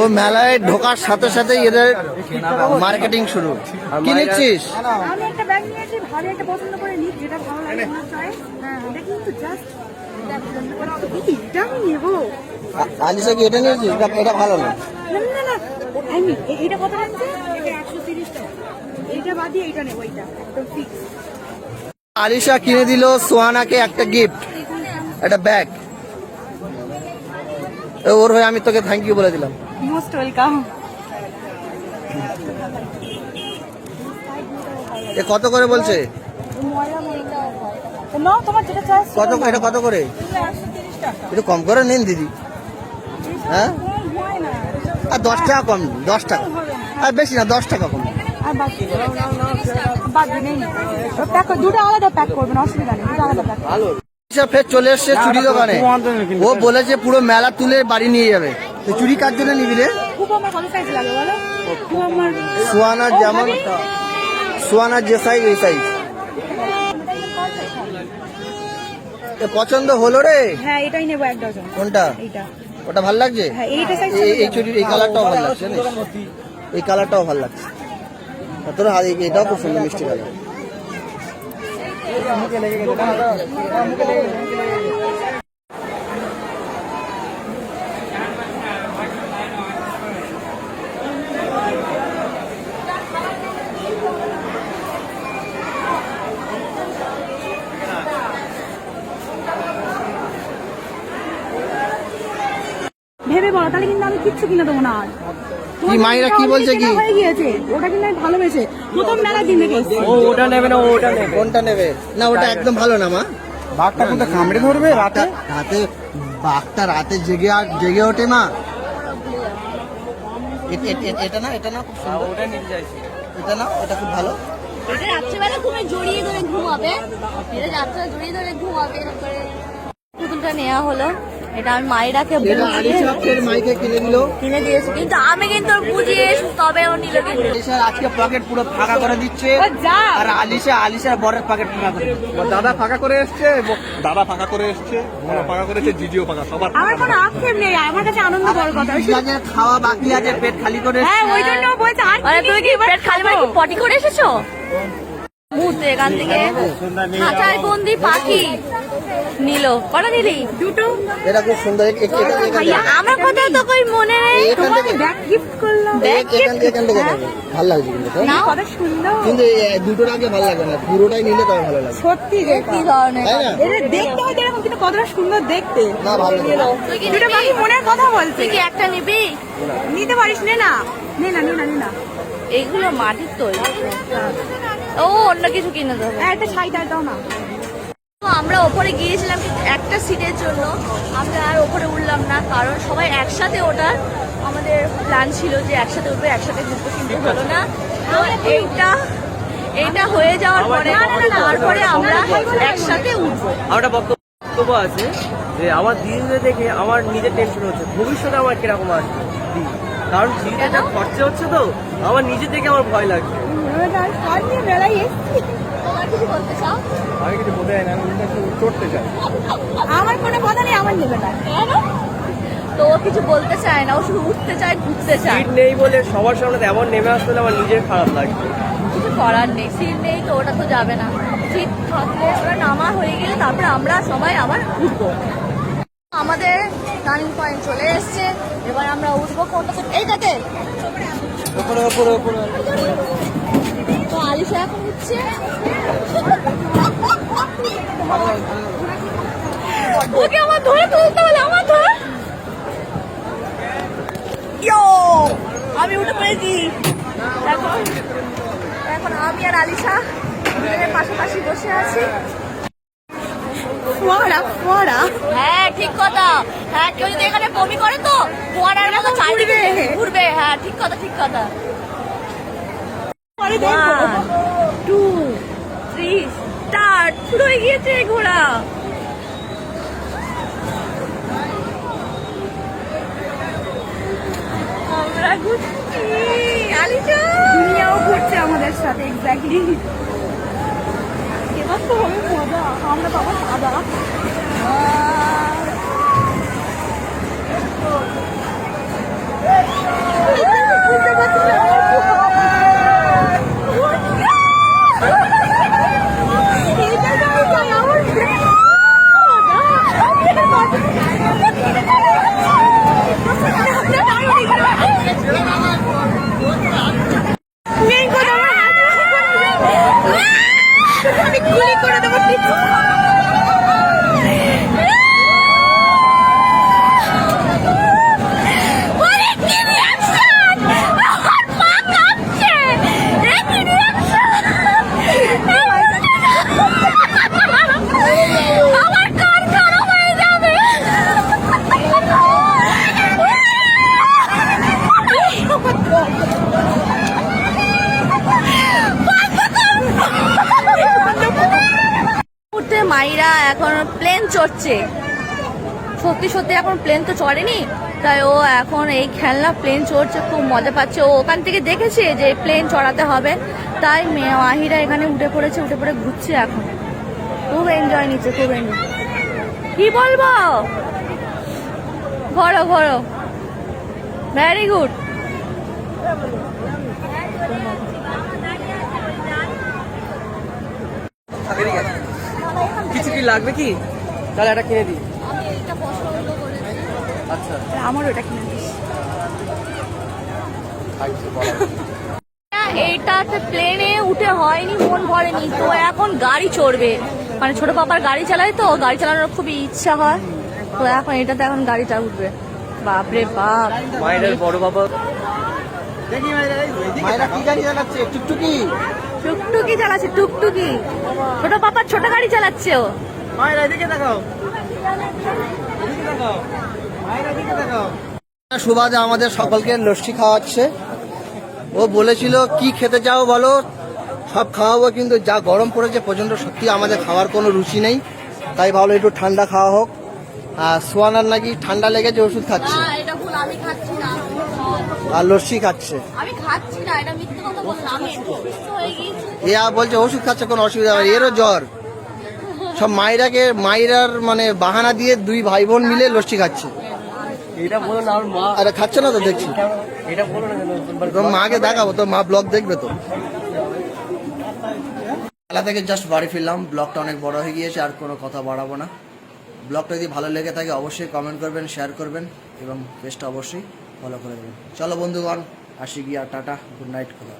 তো মেলায় ঢোকার সাথে সাথে এদের মার্কেটিং শুরু। কি নিচ্ছিস? আমি একটা ব্যাগ নিয়েছি ভালো একটা পছন্দ করে নিই যেটা ভালো লাগে আমার চয়েস হ্যাঁ দেখি তো জাস্ট এটা আলিশা কি এটা নিয়েছিস? এটা- এটা ভালো না। না না না আমি এইটা কত লাগছে? এটা একশো তিরিশ টাকা। এইটা বাদ দিয়ে এইটা নেব এইটা একদম ফিক্স আলিশা কিনে দিল সোহানাকে একটা গিফট একটা ব্যাগ ওর হয়ে আমি তোকে থ্যাংক ইউ বলে দিলাম। মোস্ট ওয়েলকাম এ কত করে বলছে? কত এটা কত করে? একটু কম করে নিন দিদি। হ্যাঁ? আর দশ টাকা কম দশ টাকা। আর বেশি না দশ টাকা কম দুটো আলাদা প্যাক করবেন অসুবিধা নেই দুটো আলাদা প্যাক ফের চলে এসছে চুড়ি দোকানে। ও বলেছে পুরো মেলা তুলে বাড়ি নিয়ে যাবে। তো চুড়ি কার জন্য নিবি রে? সোয়ানার যেমন সোয়ানার যে সাইজ ওই সাইজ পছন্দ হলো রে? হ্যাঁ এটাই নেব এক ডজন। কোনটা? ওটা ভালো লাগছে? হ্যাঁ এই- চুড়ির এই কালারটাও ভালো লাগছে এই কালারটাও ভালো লাগছে। তোর এটাও খুব সুন্দর মিষ্টি কালার ভেবে বলো তাহলে কিন্তু আমি কিচ্ছু কিনে দেবো না আর কি মাইরা কি বলছে কি? হয়ে গিয়েছে ওটা আমি ভালোবেসে প্রথম মেলা দিন এসেছি। ও ওটা নেবে না ওটা নেবে। কোনটা নেবে? না ওটা একদম ভালো না মা। বাঘটা কিন্তু কামড়ে ধরবে রাতে? রাতে বাঘটা রাতে জেগে আর জেগে ওঠে মা। এটা না এটা না খুব সুন্দর। ওটা নিতে চাইছি এটা না এটা খুব ভালো। এটা রাত্রেবেলা ঘুমে জড়িয়ে ধরে ঘুমাবে। এটা জড়িয়ে ধরে ঘুমাবে পুতুলটা নেওয়া হলো। এটা আমি মায়েরাকে এটা আলিশা মাইকে কিনে কিনে দিয়েছি। কিন্তু আমি কিন্তু বুঝিয়ে তবে ও নিল আজকে পকেট পুরো ফাঁকা করে দিচ্ছে। যা। আর আলিশা আলিশার বরের পকেট ফাঁকা করে দাদা ফাঁকা করে এসছে দাদা ফাঁকা করে এসছে ফাঁকা করেছে জিজিও ফাঁকা সবার আমার কোনো আক্ষেপ নেই আমার কাছে আনন্দ বড় কথা। খাওয়া বাকি আছে পেট খালি করে হ্যাঁ ওই জন্য বলছে আর কি তুমি কি পেট খালি মানে পটি করে এসেছ? মুহূর্তে এখান থেকে খাঁচায় বন্দি পাখি। নিল। কটা নিলি দুটো। এটা খুব সুন্দর আমার কথা তো কই মনে নেই। থেকে ব্যাগ গিফট করলাম। এ- এখান থেকে এখান থেকে ভালো লাগছে কিন্তু না? কত সুন্দর। কিন্তু দুটোর আগে ভালো লাগে না। পুরোটাই নিলে তবে ভালো লাগে সত্যি রে কি ধরনের। তাই এটা দেখতে হয়তো এরকম কিন্তু কতটা সুন্দর দেখতে। না ভালো লাগে দুটো? পাখি মনের কথা বলছে তুই কি একটা নিবি? নিতে পারিস নে না। নে না নে না নে না। এইগুলো মাটির তৈরি। ও অন্য কিছু কিনে দেবো। হ্যাঁ, একটা ছাই টাই দাও না। আমরা ওপরে গিয়েছিলাম কিন্তু একটা সিটের জন্য। আমরা আর ওপরে উঠলাম না কারণ সবাই একসাথে ওঠার আমাদের প্ল্যান ছিল যে একসাথে উঠবে একসাথে ঘুরবো কিন্তু হলো না। তো এইটা এইটা হয়ে যাওয়ার পরে তারপরে আমরা একসাথে উঠবো। আমার বক্তব্য আছে যে আমার দিদিদের দেখে আমার নিজের টেনশন হচ্ছে। ভবিষ্যতে আমার কীরকম আসবে? কারণ দিদিদের কেন? খরচা হচ্ছে তো আমার নিজে থেকে আমার ভয় লাগছে। মেলায় তোমার কিছু বলতে চাও? আমি কিছু বলতে চাই না আমি একটু চড়তে চাই আমার কোনো কথা নেই আমার নেবে না। কেন? তো ও কিছু বলতে চায় না ও শুধু উঠতে চায় ঘুরতে চায়। সিট নেই বলে সবার সামনে এমন নেমে আসতে আমার নিজের খারাপ লাগছে কিছু করার নেই সিট নেই তো ওটা তো যাবে না। সিট থাকলে ওরা নামা হয়ে গেলে তারপরে আমরা সবাই আবার উঠবো আমাদের টার্নিং পয়েন্ট চলে এসছে। এবার আমরা উঠবো কোনটাতে এইটাতে। উপরে উপরে উপরে তো আলিশা এখন উঠছে। ওকে আমার ধরে তুলতে হলে আমার ধর। ইয়ো! আমি উঠে পড়েছি। এখন এখন আমি আর আলিশা পাশাপাশি বসে আছি। ফোয়ারা ফোয়ারা। হ্যাঁ ঠিক কথা। হ্যাঁ কেউ যদি এখানে বমি করে তো ফোয়ারার মতো চারিদিকে ঘুরবে। হ্যাঁ ঠিক কথা ঠিক কথা। টু থ্রি স্টার্ট শুরু হয়ে গিয়েছে ঘোড়া। আমরা ঘুরছি। আলিশা! দুনিয়াও ঘুরছে আমাদের সাথে এক্স্যাক্টলি এবার তো হবে মজা। দাদা Nico! আহ, মাইরা এখন প্লেন চড়ছে। সত্যি সত্যি এখন প্লেন তো চড়েনি। তাই ও এখন এই খেলনা প্লেন চড়ছে খুব মজা পাচ্ছে। ও ওখান থেকে দেখেছে যে প্লেন চড়াতে হবে। তাই মেয়ে মাহিরা এখানে উঠে পড়েছে উঠে পড়ে ঘুরছে এখন। খুব এনজয় নিচ্ছে খুব এনজয় কি বলব? ঘোরো ঘোরো। ভেরি গুড কি লাগবে কি? তাহলে একটা কিনে দিই। আচ্ছা। আমার ওটা কিনে দিস। এইটাতে প্লেনে উঠে হয়নি মন ভরেনি। তো এখন গাড়ি চড়বে। মানে ছোট পাপার গাড়ি চালায় তো গাড়ি চালানোর খুবই ইচ্ছা হয়। তো এখন এটাতে এখন গাড়িটা উঠবে। বাপরে বাপ। মায়ের বড় বাবা। মায়েরা কি গাড়ি চালাচ্ছে? টুকটুকি। টুকটুকি চালাচ্ছে টুকটুকি। ছোট পাপার ছোট গাড়ি চালাচ্ছে ও সুবাদে আমাদের সকলকে লস্যি খাওয়াচ্ছে। ও বলেছিল কি খেতে চাও বলো? সব খাওয়াবো কিন্তু যা গরম পড়েছে প্রচণ্ড সত্যি আমাদের খাওয়ার কোনো রুচি নেই। তাই ভালো একটু ঠান্ডা খাওয়া হোক। আর সোয়ানার নাকি ঠান্ডা লেগেছে ওষুধ খাচ্ছে। এটা ভুল আমি খাচ্ছি আর লস্যি খাচ্ছে। আমি খাচ্ছি না এটা মিথ্যে কথা বললাম আমি একটু অসুস্থ হয়ে গিয়েছি। এ আর বলছে ওষুধ খাচ্ছে কোনো অসুবিধা নেই এরও জ্বর। সব মায়েরাকে মায়েরার মানে বাহানা দিয়ে দুই ভাই বোন মিলে লস্যি খাচ্ছে। এটা বলো না মা। আরে খাচ্ছে না তো দেখছি। এটা বলো না তোর মাকে দেখাবো তোর মা ব্লগ দেখবে তো। খেলা থেকে জাস্ট বাড়ি ফিরলাম ব্লগটা অনেক বড় হয়ে গিয়েছে আর কোনো কথা বাড়াবো না। ব্লগটা যদি ভালো লেগে থাকে অবশ্যই কমেন্ট করবেন শেয়ার করবেন এবং পেজটা অবশ্যই ফলো করে দেবেন। চলো বন্ধুগণ আসি গিয়া টাটা গুড নাইট খোলা